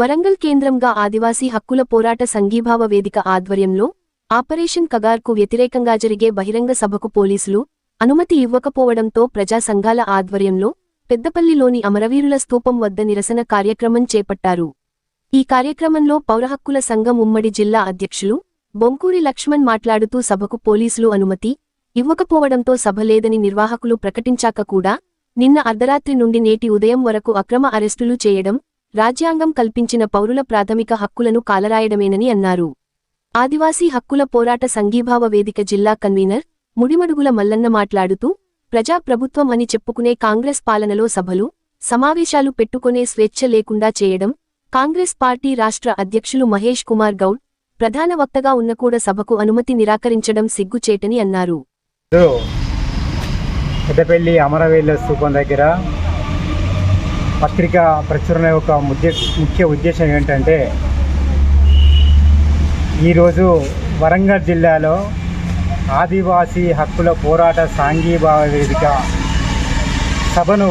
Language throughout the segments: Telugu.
వరంగల్ కేంద్రంగా ఆదివాసీ హక్కుల పోరాట సంఘీభావ వేదిక ఆధ్వర్యంలో ఆపరేషన్ కగార్కు వ్యతిరేకంగా జరిగే బహిరంగ సభకు పోలీసులు అనుమతి ఇవ్వకపోవడంతో ప్రజా సంఘాల ఆధ్వర్యంలో పెద్దపల్లిలోని అమరవీరుల స్తూపం వద్ద నిరసన కార్యక్రమం చేపట్టారు. ఈ కార్యక్రమంలో పౌరహక్కుల సంఘం ఉమ్మడి జిల్లా అధ్యక్షులు బొంకూరి లక్ష్మణ్ మాట్లాడుతూ సభకు పోలీసులు అనుమతి ఇవ్వకపోవడంతో సభ లేదని నిర్వాహకులు ప్రకటించాక కూడా నిన్న అర్ధరాత్రి నుండి నేటి ఉదయం వరకు అక్రమ అరెస్టులు చేయడం రాజ్యాంగం కల్పించిన పౌరుల ప్రాథమిక హక్కులను కాలరాయడమేనని అన్నారు. ఆదివాసీ హక్కుల పోరాట సంఘీభావ వేదిక జిల్లా కన్వీనర్ ముడిమడుగుల మల్లన్న మాట్లాడుతూ ప్రజా ప్రభుత్వం అని చెప్పుకునే కాంగ్రెస్ పాలనలో సభలు సమావేశాలు పెట్టుకునే స్వేచ్ఛ లేకుండా చేయడం కాంగ్రెస్ పార్టీ రాష్ట్ర అధ్యక్షులు మహేష్ కుమార్ గౌడ్ ప్రధాన వక్తగా ఉన్న కూడా సభకు అనుమతి నిరాకరించడం సిగ్గుచేటని అన్నారు. పెద్దపల్లి అమరవేళ్ళ స్థూపం దగ్గర పత్రిక ప్రచురణ యొక్క ముద్య ముఖ్య ఉద్దేశం ఏంటంటే ఈరోజు వరంగల్ జిల్లాలో ఆదివాసీ హక్కుల పోరాట సాంఘీభావ వేదిక సభను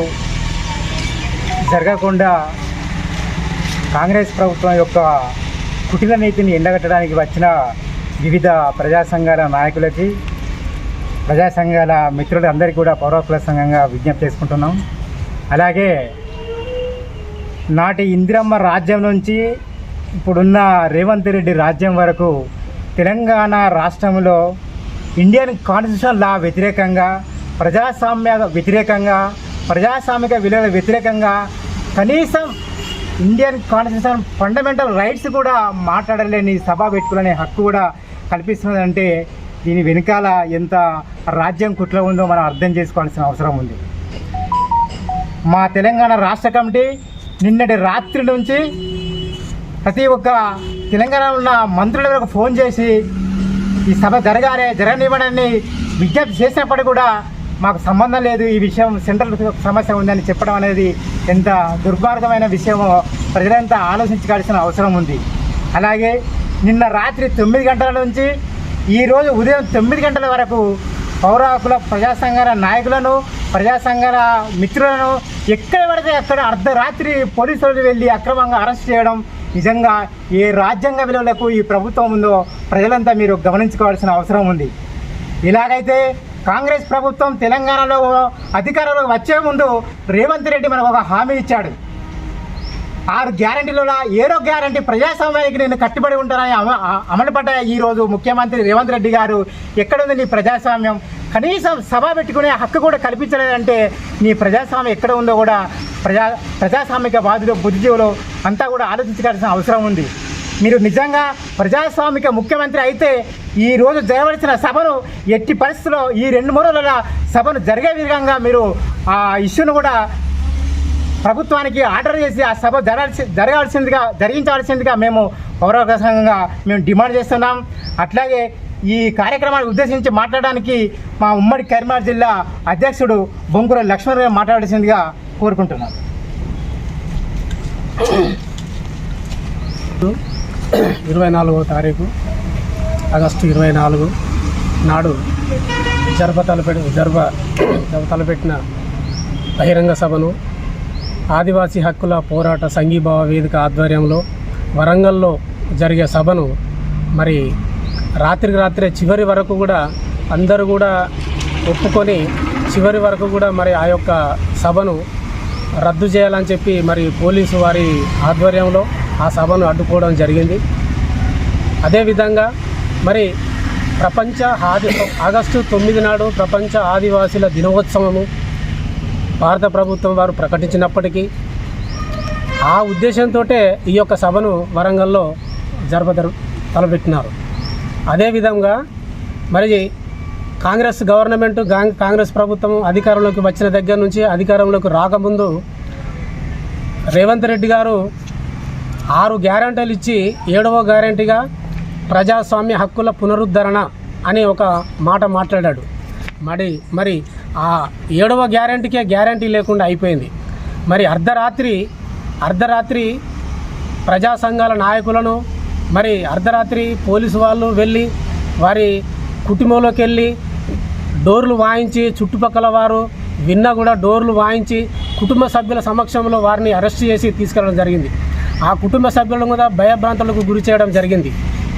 జరగకుండా కాంగ్రెస్ ప్రభుత్వం యొక్క కుటిల నీతిని ఎండగట్టడానికి వచ్చిన వివిధ ప్రజా సంఘాల నాయకులకి ప్రజా సంఘాల మిత్రులందరికీ కూడా పౌరకుల సంఘంగా విజ్ఞప్తి చేసుకుంటున్నాం. అలాగే నాటి ఇందిరమ్మ రాజ్యం నుంచి ఇప్పుడున్న రేవంత్ రెడ్డి రాజ్యం వరకు తెలంగాణ రాష్ట్రంలో ఇండియన్ కాన్స్టిట్యూషన్ లా వ్యతిరేకంగా ప్రజాస్వామ్య వ్యతిరేకంగా ప్రజాస్వామిక విలువల వ్యతిరేకంగా కనీసం ఇండియన్ కాన్స్టిట్యూషన్ ఫండమెంటల్ రైట్స్ కూడా మాట్లాడలేని సభ పెట్టుకునే హక్కు కూడా కల్పిస్తున్నదంటే దీని వెనకాల ఎంత రాజ్యం కుట్ర ఉందో మనం అర్థం చేసుకోవాల్సిన అవసరం ఉంది. మా తెలంగాణ రాష్ట్ర కమిటీ నిన్నటి రాత్రి నుంచి ప్రతి ఒక్క తెలంగాణ ఉన్న మంత్రులకు ఫోన్ చేసి ఈ సభ జరగానే జరగనివ్వడాన్ని విజ్ఞప్తి చేసినప్పటికీ కూడా మాకు సంబంధం లేదు. ఈ విషయం సెంట్రల్ సమస్య ఉందని చెప్పడం అనేది ఎంత దుర్మార్గమైన విషయమో ప్రజలంతా ఆలోచించాల్సిన అవసరం ఉంది. అలాగే నిన్న రాత్రి తొమ్మిది గంటల నుంచి ఈరోజు ఉదయం తొమ్మిది గంటల వరకు పౌర హక్కుల ప్రజా సంఘాల నాయకులను ప్రజా సంఘాల మిత్రులను ఎక్కడ పడితే అక్కడ అర్ధరాత్రి పోలీసులు వెళ్ళి అక్రమంగా అరెస్ట్ చేయడం నిజంగా ఏ రాజ్యాంగ విలువలకు ఈ ప్రభుత్వం ఉందో ప్రజలంతా మీరు గమనించుకోవాల్సిన అవసరం ఉంది. ఇలాగైతే కాంగ్రెస్ ప్రభుత్వం తెలంగాణలో అధికారంలోకి వచ్చే ముందు రేవంత్ రెడ్డి మనకు ఒక హామీ ఇచ్చాడు. ఆరు గ్యారంటీలలో ఏడో గ్యారంటీ ప్రజాస్వామ్యానికి నేను కట్టుబడి ఉంటానని అమ అ- ఈరోజు ముఖ్యమంత్రి రేవంత్ రెడ్డి గారు. ఎక్కడుంది నీ ప్రజాస్వామ్యం? కనీసం సభ పెట్టుకునే హక్కు కూడా కల్పించలేదంటే నీ ప్రజాస్వామ్యం ఎక్కడ ఉందో కూడా ప్రజా ప్రజాస్వామిక బాధ్యులు బుద్ధిజీవులు అంతా కూడా ఆలోచించాల్సిన అవసరం ఉంది. మీరు నిజంగా ప్రజాస్వామిక ముఖ్యమంత్రి అయితే ఈ రోజు జరగవలసిన సభను ఎట్టి పరిస్థితుల్లో ఈ రెండు మూడు రోజుల సభను జరిగే విధంగా మీరు ఆ ఇష్యూను కూడా ప్రభుత్వానికి ఆర్డర్ చేసి ఆ సభ జరగాల్సి జరగాల్సిందిగా జరిగించాల్సిందిగా మేము పౌరవ సంఘంగా మేము డిమాండ్ చేస్తున్నాం. అట్లాగే ఈ కార్యక్రమాన్ని ఉద్దేశించి మాట్లాడడానికి మా ఉమ్మడి కరీంనగర్ జిల్లా అధ్యక్షుడు బొంకుర లక్ష్మణరావు మాట్లాడాల్సిందిగా కోరుకుంటున్నాను. ఇరవై నాలుగవ తారీఖు ఆగస్టు ఇరవై నాలుగు నాడు జరప తలపెట్టి జరప జరప తలపెట్టిన బహిరంగ సభను ఆదివాసీ హక్కుల పోరాట సంఘీభావ వేదిక ఆధ్వర్యంలో వరంగల్లో జరిగే సభను మరి రాత్రికి రాత్రే చివరి వరకు కూడా అందరూ కూడా ఒప్పుకొని చివరి వరకు కూడా మరి ఆ యొక్క సభను రద్దు చేయాలని చెప్పి మరి పోలీసు వారి ఆధ్వర్యంలో ఆ సభను అడ్డుకోవడం జరిగింది. అదేవిధంగా మరి ప్రపంచ ఆది ఆగస్టు తొమ్మిది నాడు ప్రపంచ ఆదివాసీల దినోత్సవము భారత ప్రభుత్వం వారు ప్రకటించినప్పటికీ ఆ ఉద్దేశంతో ఈ యొక్క సభను వరంగల్లో జరప తలపెట్టినారు. అదేవిధంగా మరి కాంగ్రెస్ గవర్నమెంట్ కాంగ్రెస్ ప్రభుత్వం అధికారంలోకి వచ్చిన దగ్గర నుంచి అధికారంలోకి రాకముందు రేవంత్ రెడ్డి గారు ఆరు గ్యారంటీలు ఇచ్చి ఏడవ గ్యారంటీగా ప్రజాస్వామ్య హక్కుల పునరుద్ధరణ అనే ఒక మాట మాట్లాడాడు. మరి మరి ఆ ఏడవ గ్యారంటీకే గ్యారంటీ లేకుండా అయిపోయింది. మరి అర్ధరాత్రి అర్ధరాత్రి ప్రజా సంఘాల నాయకులను మరి అర్ధరాత్రి పోలీసు వాళ్ళు వెళ్ళి వారి కుటుంబంలోకి వెళ్ళి డోర్లు వాయించి చుట్టుపక్కల వారు విన్నా కూడా డోర్లు వాయించి కుటుంబ సభ్యుల సమక్షంలో వారిని అరెస్ట్ చేసి తీసుకెళ్ళడం జరిగింది. ఆ కుటుంబ సభ్యులను కూడా భయభ్రాంతులకు గురి చేయడం జరిగింది.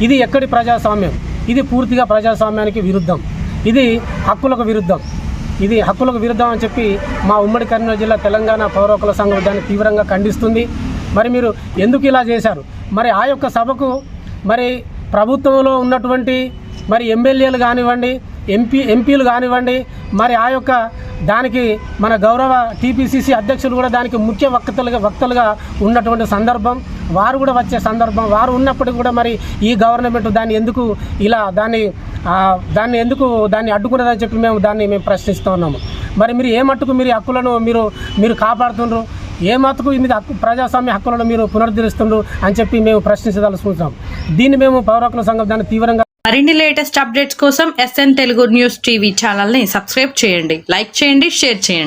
ఇది ఎక్కడి ప్రజాస్వామ్యం? ఇది పూర్తిగా ప్రజాస్వామ్యానికి విరుద్ధం. ఇది హక్కులకు విరుద్ధం. ఇది హక్కులకు విరుద్ధం అని చెప్పి మా ఉమ్మడి కరీంనగర్ జిల్లా తెలంగాణ పౌర హక్కుల సంఘం దాన్ని తీవ్రంగా ఖండిస్తుంది. మరి మీరు ఎందుకు ఇలా చేశారు? మరి ఆ యొక్క సభకు మరి ప్రభుత్వంలో ఉన్నటువంటి మరి ఎమ్మెల్యేలు కానివ్వండి ఎంపీ ఎంపీలు కానివ్వండి మరి ఆ యొక్క దానికి మన గౌరవ టీపీసీసీ అధ్యక్షులు కూడా దానికి ముఖ్య వక్తలుగా వక్తలుగా ఉన్నటువంటి సందర్భం వారు కూడా వచ్చే సందర్భం వారు ఉన్నప్పటికీ కూడా మరి ఈ గవర్నమెంట్ దాన్ని ఎందుకు ఇలా దాన్ని దాన్ని ఎందుకు దాన్ని అడ్డుకున్నదని చెప్పి మేము దాన్ని మేము ప్రశ్నిస్తూ ఉన్నాము. మరి మీరు ఏ మట్టుకు మీరు హక్కులను మీరు మీరు కాపాడుతుండ్రు? ఏ మట్టుకు మీద హక్కు ప్రజాస్వామ్య హక్కులను మీరు పునరుద్ధరిస్తుండ్రు అని చెప్పి మేము ప్రశ్నించదలుచుకుంటున్నాం. దీన్ని మేము పౌరకుల సంఘం దాన్ని తీవ్రంగా మరిన్ని లేటెస్ట్ అప్డేట్స్ కోసం ఎస్ఎన్ తెలుగు న్యూస్ టీవీ ఛానల్ని సబ్స్క్రైబ్ చేయండి. లైక్ చేయండి షేర్ చేయండి.